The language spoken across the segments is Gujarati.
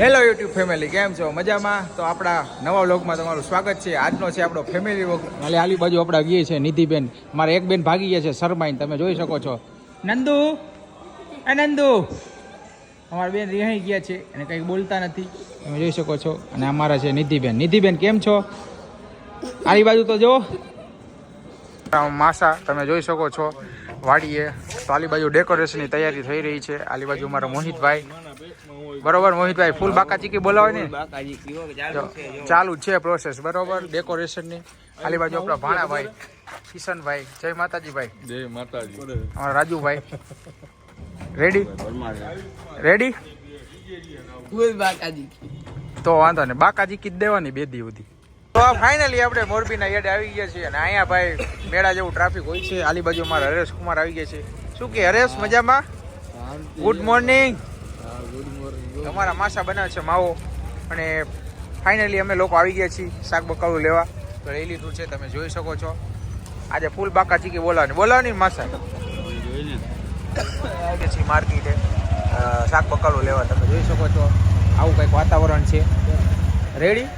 હેલો યુટ્યુબ ફેમિલી કેમ છો? મજામાં? તો આપણા નવા વ્લોગમાં તમારું સ્વાગત છે. આજનો છે આપણો ફેમિલી વ્લોગ હાલે આલી બાજુ આપણા ગઈએ છે, નિધિબેન. મારે એક બેન ભાગી ગયા છે, શરમાઈને. તમે જોઈ શકો છો. નંદુ! એ નંદુ! અમારા બેન રિહાઈ ગયા છે અને કંઈક બોલતા નથી. તમે જોઈ શકો છો. અને અમારા છે નિધિબેન. નિધિબેન, કેમ છો? આલી બાજુ તો જો. માસા, તમે જોઈ શકો છો. વાડીએ તો આલી બાજુ ડેકોરેશનની તૈયારી થઈ રહી છે. આલી બાજુ અમારા મોહિતભાઈ. બરોબર મોહિતભાઈ ફૂલ બાકા ચીકી બોલાવે ને. ચાલુ છે પ્રોસેસ બરોબર? ડેકોરેશનની ખાલી બાજુ આપણા ભાણાભાઈ કિશનભાઈ. જય માતાજીભાઈ. જય માતાજી. અમારા રાજુભાઈ. રેડી રેડી તો વાંધો નહીં બાકાજી જ દેવાની બે દી સુધી. તો ફાઇનલી આપણે મોરબીના યાર્ડે આવી ગયા છીએ અને અહીંયા ભાઈ મેળા જેવું ટ્રાફિક હોય છે. આલી બાજુ અમારા હરેશ કુમાર આવી ગયા છે. શું કે હરેશ મજામાં? ગુડ મોર્નિંગ તમારા માસા બનાવે છે માવો. અને ફાઇનલી અમે લોકો આવી ગયા છીએ શાક બકાલું લેવા. તો લઈ લીધું છે, તમે જોઈ શકો છો. આજે ફૂલ બાકા ચીકી બોલાવાની. બોલાવાની માસા. આવી છીએ માર્કેટે. શાક બકાલું લેવા. તમે જોઈ શકો છો. આવું કંઈક વાતાવરણ છે. રેડી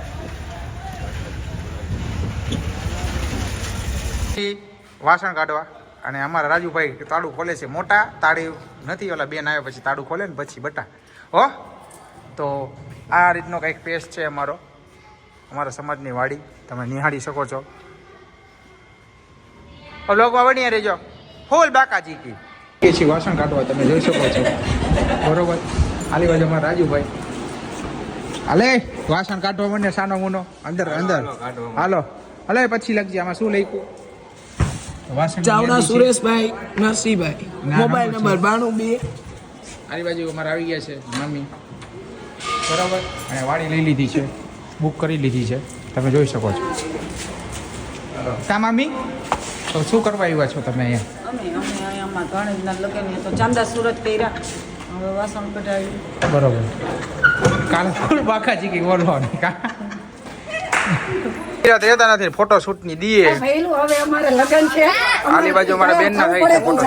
વાસણ કાઢવા. અને અમારા રાજુભાઈ તાળું ખોલે છે. મોટા તાળી નથી ઓલા બેન આવ્યા પછી તાળું ખોલે ને પછી બટા. હો? તો આ રીતનો કંઈક પેસ્ટ છે અમારો અમારા સમાજની વાડી. તમે નિહાળી શકો છો. લોગમાં વણીએ રહેજો. ફૂલ બાકા ચીકી કે છે વાસણ કાઢવા તમે જોઈ શકો છો. બરોબર. આલી બાજુ અમારા રાજુભાઈ. હાલે વાસણ કાઢવા મને સાનો મુનો. અંદર અંદર. હાલો હાલે. પછી લખજે આમાં શું લખ્યું? વાસણ Chavda Sureshbhai Narsinhbhai. Mobile number number બાણું બે. આની બાજુ અમારે આવી ગયા છે મમ્મી બરાબર? અને વાડી લઈ લીધી છે. બુક કરી લીધી છે. તમે જોઈ શકો છો. તા મામી? તો શું કરવા આવ્યા છો તમે અહીંયા? અમે અમે અહીંયામાં ગણેશના લગ્ન તો ચાંદા સુરત કર્યા. હવે વાસણ કઢાવ્યું. બરોબર. કાલે ફૂલ બાકા ચીકી બોલવાની. કા? રહેતા નથી ફોટો શૂટની દીએ હવે અમારે લગ્ન છે. આલી બાજુ અમારા બેન ના થાય છે ફોટો.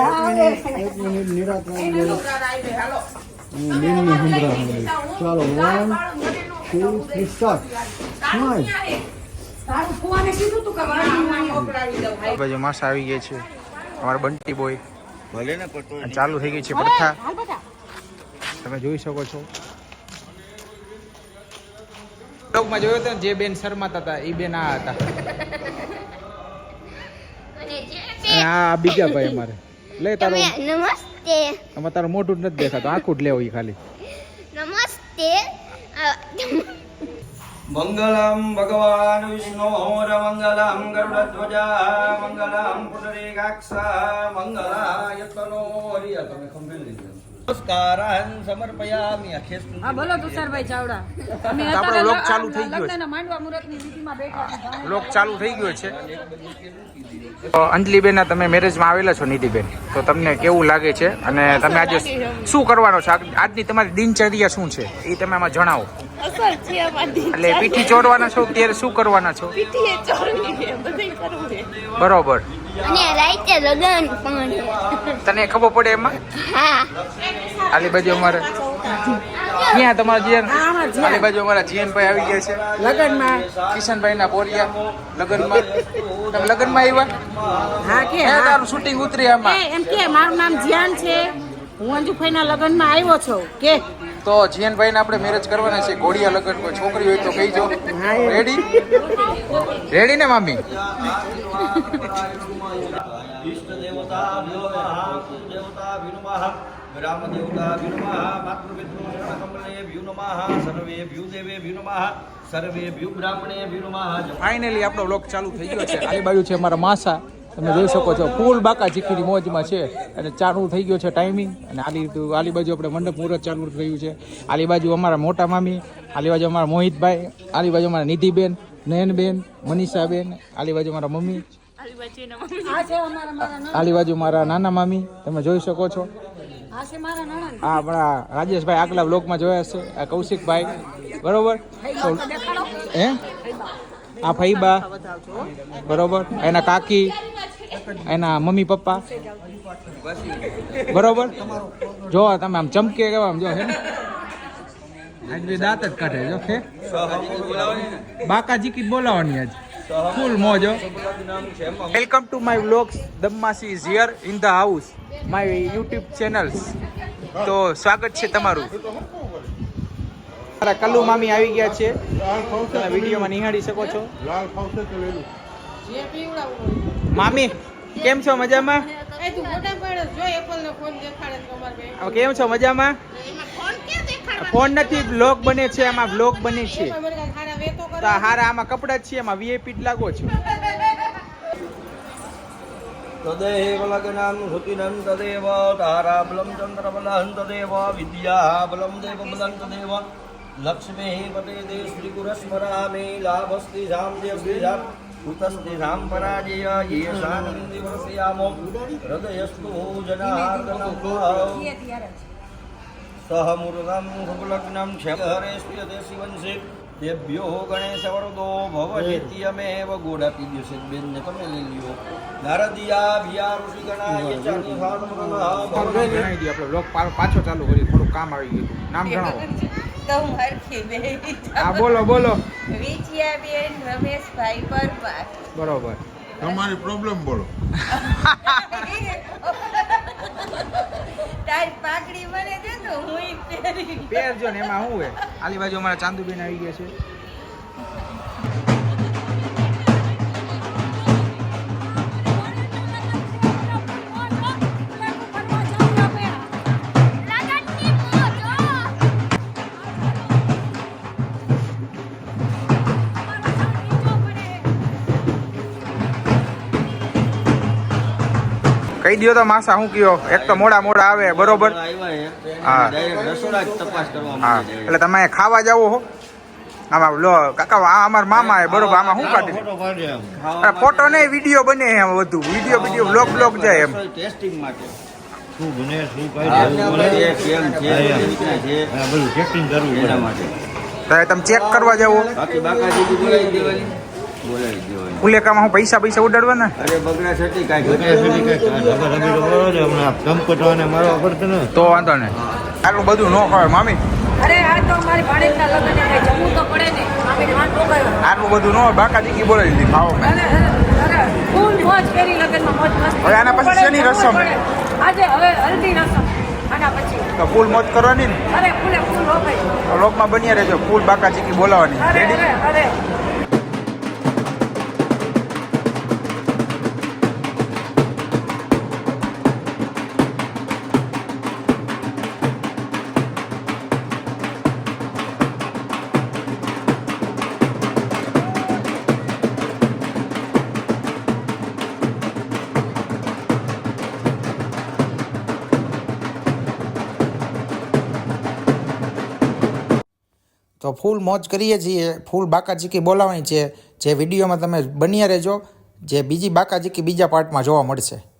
ચાલો વન ટુ થ્રી સ્ટાર્ટ બાજુ માસા આવી ગયા છે. અમારા બંટી બોય ચાલુ થઈ ગઈ છે પ્રથા. તમે જોઈ શકો છો. બ્લોગમાં જોયો હતો ને જે બેન શર્માતા હતા એ બેન આ હતા. અને આ બીજા ભાઈ અમારે. લે તારો. તમે નમસ્તે. આમાં તારું મોઢું જ નથી દેખાતું આખું જ લેવું ખાલી. નમસ્તે. મંગલમ ભગવાન વિષ્ણોર મંગલમ ગરુડધ્વજા મંગલમ પુનરેગાક્ષ મંગલાય તનો હરિયા તમે ખંભેલ નમસ્કારાન સમર્પયામિ અખેસ્તુ હા બોલો તુષારભાઈ ચાવડા. અમે આપણો અત્યારે લોક ચાલુ થઈ ગયો છે. માંડવા મુહૂર્તની વિધિમાં બેઠા લોક ચાલુ થઈ ગયો છે. તો અંજલિબેન તમે મેરેજમાં આવેલા છો નિધિબેન તો તમને કેવું લાગે છે? અને તમે આજે શું કરવાનો છો? આજ- આજની તમારી દિનચર્યા શું છે? એ તમે આમાં જણાવો. અસર છે અમારી એટલે પીઠી ચોરવાના છો? ત્યારે શું કરવાના છે. બરોબર. અને રાઈતે લગન પણ. તને ખબર પડે એમાં? હા. આલી બાજુ અમારે. ક્યાં તમારા જીયન? આલી બાજુ અમારા જીયનભાઈ આવી ગયા છે. લગ્નમાં. કિશનભાઈ ના બોરિયા લગનમાં. તમે લગનમાં આવ્યા? હા કે હા. તારું શૂટિંગ ઉતરી આમાં? એમ કે મારું નામ જીયાન છે. હું અંજુભાઈના લગ્નમાં આવ્યો છું? કે? તો જીયનભાઈ આપણે મેરેજ કરવાના છે. ઘોડિયા લગન કોઈ છોકરી હોય તો કહીજો. રેડી રેડી ને મામી ઈષ્ટ દેવતા દેવતા ભ્યો ગ્રામ દેવતા ભ્યો માતૃ પિતૃ કમલે ભ્યો સર્વે ભ્યો દેવે ભ્યો સર્વે ભ્યો બ્રાહ્મણે ભ્યો ફાઇનલી આપણો બ્લોગ ચાલુ થઈ ગયો છે. આલી બાજુ છે અમારા માસા. તમે જોઈ શકો છો ફૂલ બાકા ચીકીની મોજમાં છે અને ચાલુ થઈ ગયો છે ટાઈમિંગ અને આલી આલી બાજુ આપણે મંડપ મુહૂર્ત ચાલુ રહ્યું છે. આલી બાજુ અમારા મોટા મામી આલી બાજુ અમારા મોહિતભાઈ આલી બાજુ અમારા નિધિબેન નયનબેન મનીષાબેન આલી બાજુ મારા મમ્મી. આ છે અમારા મારા નણંદ. આલી બાજુ મારા નાના મામી. તમે જોઈ શકો છો. આ છે મારા નણંદ આ આપણા રાજેશભાઈ આગલા બ્લોકમાં જોયા છે. આ કૌશિકભાઈ. બરોબર? હે? આ ફઈબા બરોબર? એના કાકી. એના મમ્મી પપ્પા. બરોબર? જો તમે આમ ચમકે કેવા આમ જો હે ને? દાંત જ કાઢે જો કે બાકાજી કી બોલાવાની આજ. ફૂલ મોજો welcome to my vlogs દમ્માસી is here in the house my YouTube channels તો સ્વાગત છે તમારું. મારા કલ્લુ મામી આવી ગયા છે. તમે વિડીયોમાં નિહાળી શકો છો. મામી કેમ છો મજામાં? એ તું મોટા પાડે જો એપલ નો ફોન દેખાડે છે તમારે કેમ છો મજામાં? ફોન નથી બ્લોગ બને છે આમાં બ્લોગ બને છે. તો હારા આમાં કપડા છે એમાં વીઆઈપી જ લાગો છો. તદેવ લગ્નમ શ્રુતિનં તદેવ તારાબલમ ચંદ્રબલહં તદેવ વિદ્યાબલમ દેવબલં તદેવ. લક્ષ્મી પતે શ્રી ગુરસ્મરામે લાભસ્તી જામ દેવ કુતસ્તિ રામ પરાજય યે શાનંદિ વર્ષયામો હૃદયસ્તુ જનાર્દનમ સહ મુરુગમ શુભલગ્નમ ક્ષેમહરેસ્યતે શિવંશે તેભ્યો ગણેશ વરદો ભવજેત્યમેવ ગોડાતી દિવસે બેન તમે લઈ લ્યો નારદિયા ભિયા ઋષિ ગણાય ભાત દઈએ આપણે બ્લોગ પાછો ચાલુ કરી થોડું કામ આવી ગયું નામ જણાવો તો હું હરખી બેહી હા બોલો બોલો. વિજયાબેન રમેશભાઈ પરમાર. બરોબર. તમારી પ્રોબ્લેમ બોલો. તારી પાઘડી મને દે તો હું પહેરી પહેરજો ને એમાં શું હે આલી બાજુ અમારા ચાંદુબેન આવી ગયા છે. કહી દો તો માસા શું કયો? એક તો મોડા મોડા આવે બરોબર? હા. હા. એટલે તમે ખાવા જાવો હો. આમાં લો કાકા આ અમાર મામા એ બરોબર આમાં શું કાઢી? અરે ફોટો નહીં વીડિયો બને એમ બધું. વીડિયો વીડિયો બ્લોગ બ્લોગ જાય એમ. ટેસ્ટિંગ માટે. શું બને શું કાઢે? કેમ છે, બધું ચેકિંગ કરવું એના માટે. તમે ચેક કરવા જાવ બાકી બાકાજી બોલાવી દેવાની બોલાવી દેવાની ઉલેકામાં હું પૈસા પૈસા ઉડાડવાના? અરે બગડા કાંઈ હમણાં ને. તો વાંધો નહીં. આટલું બધું ન ખવાય મામી. અરે આ તો અમારી ભાણેજના લગ્ન છે જમવું તો પડે ને મામીને વાંધો કયો આટલું બધું ન હોય બાકા દીકી બોલાવી દીધી ખાવો મેં અરે અરે ફૂલ મોજ કરી લગ્નમાં મોજ મસ્તી હવે આના પછી શેની રસમ? આજે હવે હલ્દી રસમ તો ફૂલ મોત કરવાની ને? અરે ફૂલે ફૂલ લોકમાં બન્યા રહેજો ફૂલ બાકા ચીકી બોલાવાની. રેડી તો ફૂલ મોજ કરીએ છીએ. ફૂલ બાકાજીકી બોલાવાની છે. જે વિડીયોમાં તમે બન્યા રહેજો. જે બીજી બાકાજીકી બીજા પાર્ટમાં જોવા મળશે.